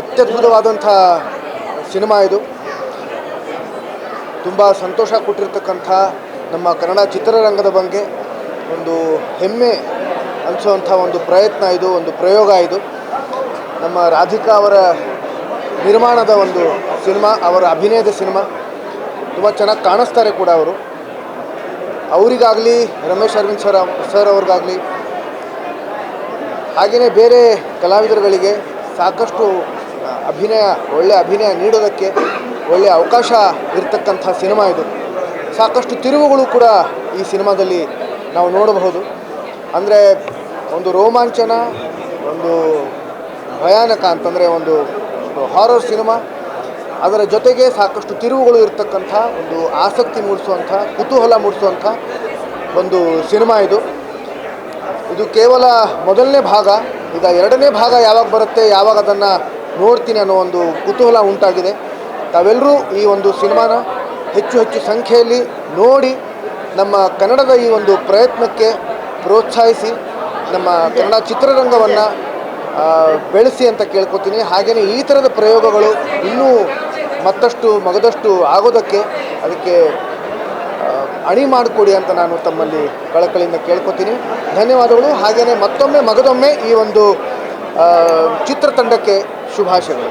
ಅತ್ಯದ್ಭುತವಾದಂಥ cinema ಇದು. ತುಂಬ ಸಂತೋಷ ಕೊಟ್ಟಿರ್ತಕ್ಕಂಥ ನಮ್ಮ ಕನ್ನಡ ಚಿತ್ರರಂಗದ ಬಗ್ಗೆ ಒಂದು ಹೆಮ್ಮೆ ಅನಿಸುವಂಥ ಒಂದು ಪ್ರಯತ್ನ ಇದು, ಒಂದು ಪ್ರಯೋಗ ಇದು. ನಮ್ಮ ರಾಧಿಕಾ ಅವರ ನಿರ್ಮಾಣದ ಒಂದು ಸಿನಿಮಾ, ಅವರ ಅಭಿನಯದ ಸಿನಿಮಾ. ತುಂಬ ಚೆನ್ನಾಗಿ ಕಾಣಿಸ್ತಾರೆ ಕೂಡ ಅವರು. ಅವರಿಗಾಗಲಿ, ರಮೇಶ್ ಅರವಿಂದ್ ಸರ್ ಸರ್ ಅವ್ರಿಗಾಗಲಿ ಹಾಗೆಯೇ ಬೇರೆ ಕಲಾವಿದರುಗಳಿಗೆ ಸಾಕಷ್ಟು ಅಭಿನಯ ಒಳ್ಳೆಯ ಅಭಿನಯ ನೀಡೋದಕ್ಕೆ ಒಳ್ಳೆಯ ಅವಕಾಶ ಇರತಕ್ಕಂಥ ಸಿನಿಮಾ ಇದು. ಸಾಕಷ್ಟು ತಿರುವುಗಳು ಕೂಡ ಈ ಸಿನಿಮಾದಲ್ಲಿ ನಾವು ನೋಡಬಹುದು. ಅಂದರೆ ಒಂದು ರೋಮಾಂಚನ, ಒಂದು ಭಯಾನಕ ಅಂತಂದರೆ ಒಂದು ಹಾರರ್ ಸಿನಿಮಾ, ಅದರ ಜೊತೆಗೆ ಸಾಕಷ್ಟು ತಿರುವುಗಳು ಇರತಕ್ಕಂಥ ಒಂದು ಆಸಕ್ತಿ ಮೂಡಿಸುವಂಥ, ಕುತೂಹಲ ಮೂಡಿಸುವಂಥ ಒಂದು ಸಿನಿಮಾ ಇದು. ಇದು ಕೇವಲ ಮೊದಲನೇ ಭಾಗ. ಈಗ ಎರಡನೇ ಭಾಗ ಯಾವಾಗ ಬರುತ್ತೆ, ಯಾವಾಗ ಅದನ್ನು ನೋಡ್ತೀನಿ ಅನ್ನೋ ಒಂದು ಕುತೂಹಲ ಉಂಟಾಗಿದೆ. ತಾವೆಲ್ಲರೂ ಈ ಒಂದು ಸಿನಿಮಾನ ಹೆಚ್ಚು ಹೆಚ್ಚು ಸಂಖ್ಯೆಯಲ್ಲಿ ನೋಡಿ ನಮ್ಮ ಕನ್ನಡದ ಈ ಒಂದು ಪ್ರಯತ್ನಕ್ಕೆ ಪ್ರೋತ್ಸಾಹಿಸಿ, ನಮ್ಮ ಕನ್ನಡ ಚಿತ್ರರಂಗವನ್ನು ಬೆಳೆಸಿ ಅಂತ ಕೇಳ್ಕೊತೀನಿ. ಹಾಗೆಯೇ ಈ ಥರದ ಪ್ರಯೋಗಗಳು ಇನ್ನೂ ಮತ್ತಷ್ಟು ಮಗದಷ್ಟು ಆಗೋದಕ್ಕೆ ಅದಕ್ಕೆ ಅಣಿ ಮಾಡಿಕೊಡಿ ಅಂತ ನಾನು ತಮ್ಮಲ್ಲಿ ಕಳಕಳಿಯಿಂದ ಕೇಳ್ಕೊತೀನಿ. ಧನ್ಯವಾದಗಳು. ಹಾಗೆಯೇ ಮತ್ತೊಮ್ಮೆ ಮಗದೊಮ್ಮೆ ಈ ಒಂದು ಚಿತ್ರತಂಡಕ್ಕೆ ಶುಭಾಶಯಗಳು.